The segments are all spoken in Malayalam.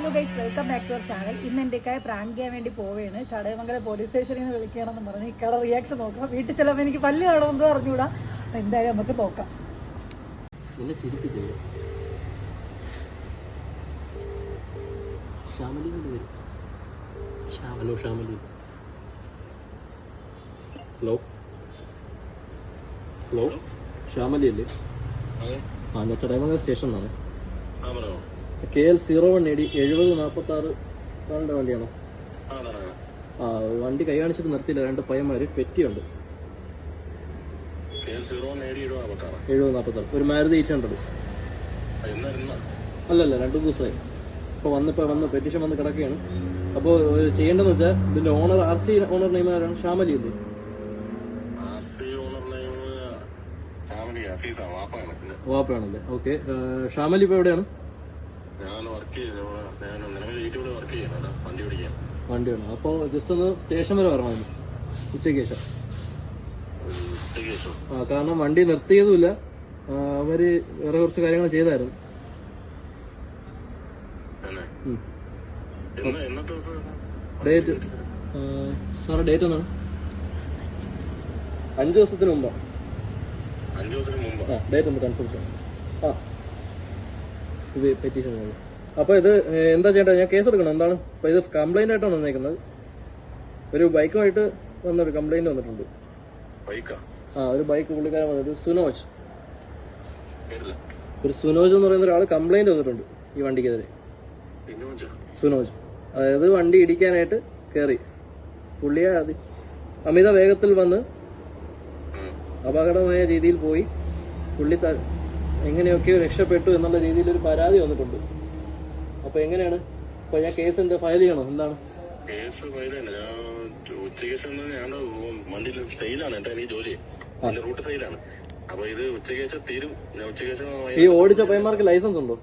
Hello guys welcome back to our channel ഇന്ന് എന്റെ ഇക്കായ പ്രാങ്ക് ചെയ്യാൻ വേണ്ടി പോവുകയാണ്. ചടയമംഗലം പോലീസ് സ്റ്റേഷനിൽ നിന്ന് വിളിക്കുകയാണെന്ന് പറഞ്ഞ് ഇക്കയുടെ റിയാക്ഷൻ നോക്കാം വീട്ടിൽ ചിലപ്പോൾ എനിക്ക് പല്ല് കാണുമെന്ന് പറഞ്ഞുകൂടാ. അപ്പൊ എന്തായാലും നമുക്ക് നോക്കാം. Hello Shyamali hello? Hello? Shyamali അല്ലേ? ആ ഞാൻ ചടയമംഗലം സ്റ്റേഷനിലാണ് K L zero one D എഴുപത് നാൽപ്പത്തി ആറ് താങ്കളുടെ വണ്ടിയാണോ ആ വണ്ടി കൈ കാണിച്ചിട്ട് നിർത്തിയില്ല. രണ്ട് പയ്യന്മാര് പെറ്റിയുണ്ട്. എഴുപത് നാൽപ്പത്തി ആറ് ഒരു മാരുതി എയ്റ്റ് ഹൺഡ്രഡ്. അല്ലല്ല രണ്ടു ദിവസമായി. ഇപ്പൊ വന്നിപ്പോ വന്ന് പെറ്റിഷൻ വന്ന് കിടക്കുകയാണ്. അപ്പോ ചെയ്യേണ്ടതെന്ന് വെച്ചാൽ ഇതിന്റെ owner R C owner name ആരാണ്? ഷാമലി അല്ലേ? വാപ്പയാണല്ലേ ഓക്കെ. ഷാമലി ഇപ്പൊ എവിടെയാണ്? പിടിക്കാൻ വേണം അപ്പോ ജസ്റ്റ് ഒന്ന് സ്റ്റേഷൻ വരെ വരണമായിരുന്നു ഉച്ചയ്ക്ക് ശേഷം. ആ കാരണം വണ്ടി നിർത്തിയതുമില്ല. അവർ വേറെ കുറച്ച് കാര്യങ്ങൾ ചെയ്തായിരുന്നു. ഡേറ്റ് സാറേ ഡേറ്റ് ഒന്നാണ് അഞ്ചു ദിവസത്തിന് മുമ്പാ. അഞ്ചു ദിവസത്തിന് മുമ്പ്. ഡേറ്റ് ഒന്ന് കൺഫേം ചെയ്യാം ആ. ഇത് പെറ്റീഷൻ അപ്പൊ ഇത് എന്താ ചെയ്യേണ്ടത്? ഞാൻ കേസ് എടുക്കണം. എന്താണ്? അപ്പൊ ഇത് കംപ്ലൈന്റ് ആയിട്ടാണ് വന്നേക്കുന്നത്. ഒരു ബൈക്കുമായിട്ട് വന്നൊരു കംപ്ലൈന്റ് വന്നിട്ടുണ്ട്. ആ ഒരു ബൈക്ക് പുള്ളിക്കാരൻ വന്നത് സുനോജ്. ഒരു സുനോജ് എന്ന് പറയുന്ന ഒരാൾ കംപ്ലൈന്റ് വന്നിട്ടുണ്ട് ഈ വണ്ടിക്കെതിരെ. സുനോജ്? അതായത് വണ്ടി ഇടിക്കാനായിട്ട് കയറി പുള്ളിയെ അമിത വേഗത്തിൽ വന്ന് അപകടമായ രീതിയിൽ പോയി. പുള്ളി എങ്ങനെയൊക്കെയോ രക്ഷപ്പെട്ടു എന്നുള്ള രീതിയിൽ ഒരു പരാതി വന്നിട്ടുണ്ട്. അപ്പൊ എങ്ങനെയാണ്? അപ്പൊ ഞാൻ കേസ് എന്താ? ഫയൽ ചെയ്യണോ? എന്താണ്? കേസ് ഫയൽ ഞാൻ ഉച്ചയ്ക്ക് ശേഷം ഞാൻ വണ്ടിയിൽ സെയിലാണ് എന്റെ ജോലി. എന്റെ റൂട്ട് സെയിലാണ് അപ്പൊ ഇത് ഉച്ചയ്ക്ക് ശേഷം തീരും. ഞാൻ ഉച്ചയ്ക്ക് ശേഷം ഈ ഓടിച്ച പയ്യന്മാർക്ക് ലൈസൻസ് ഉണ്ടോ?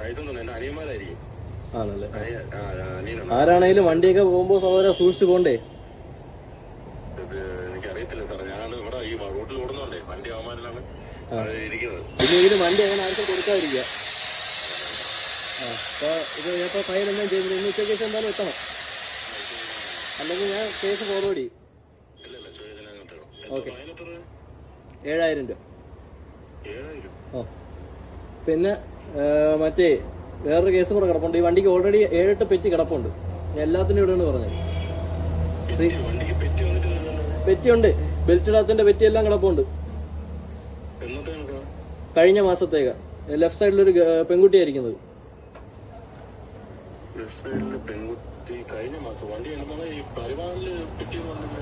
ലൈസൻസ് ഉണ്ട് എന്റെ അനിയന്മാരായിരിക്കും. ആണല്ലേ. ആരാണേലും വണ്ടിയൊക്കെ പോകുമ്പോ സഹോദര സൂക്ഷിച്ചു പോണ്ടേ? എനിക്കറിയത്തില്ല സാർ ഞാൻ ഇവിടെ ഈ റോഡിൽ ഓടുന്നുണ്ടേ വണ്ടി അവന്മാരിലാണ് ഇരിക്കുന്നത്. പിന്നെ ഇതിന് വണ്ടി അങ്ങനെ ആർക്കും കൊടുക്കാതിരിക്കുക. ആ അപ്പൊ ഇത് ഇപ്പൊ ഫയൽ എന്താ ചെയ്തത് ഇന്ന് ഉച്ചയ്ക്ക് ശേഷം എന്തായാലും എത്തണം അല്ലെങ്കിൽ ഞാൻ കേസ് ഫോർവേഡ് ചെയ്യും ഓക്കേ. ഏഴായിരം രൂപ ഓ പിന്നെ മറ്റേ വേറൊരു കേസ് കൂടെ കിടപ്പുണ്ട്. ഈ വണ്ടിക്ക് ഓൾറെഡി ഏഴെട്ട് പെറ്റി കിടപ്പുണ്ട്. ഞാൻ എല്ലാത്തിനും ഇവിടെയാണ് പറഞ്ഞത്. പെറ്റിയുണ്ട്. ബെൽറ്റ് ഇടാത്തിന്റെ പെറ്റി എല്ലാം കിടപ്പുണ്ട് കഴിഞ്ഞ മാസത്തേക്ക്. ലെഫ്റ്റ് സൈഡിലൊരു ഒരു പെൺകുട്ടിയായിരിക്കുന്നത് ബ്രസ്ബെയിനിലെ പെൺകുട്ടി കഴിഞ്ഞ മാസം വണ്ടി എണ്ണുമ്പോൾ ഈ പരിവാറിൽ പിറ്റേന്ന് വന്നില്ല.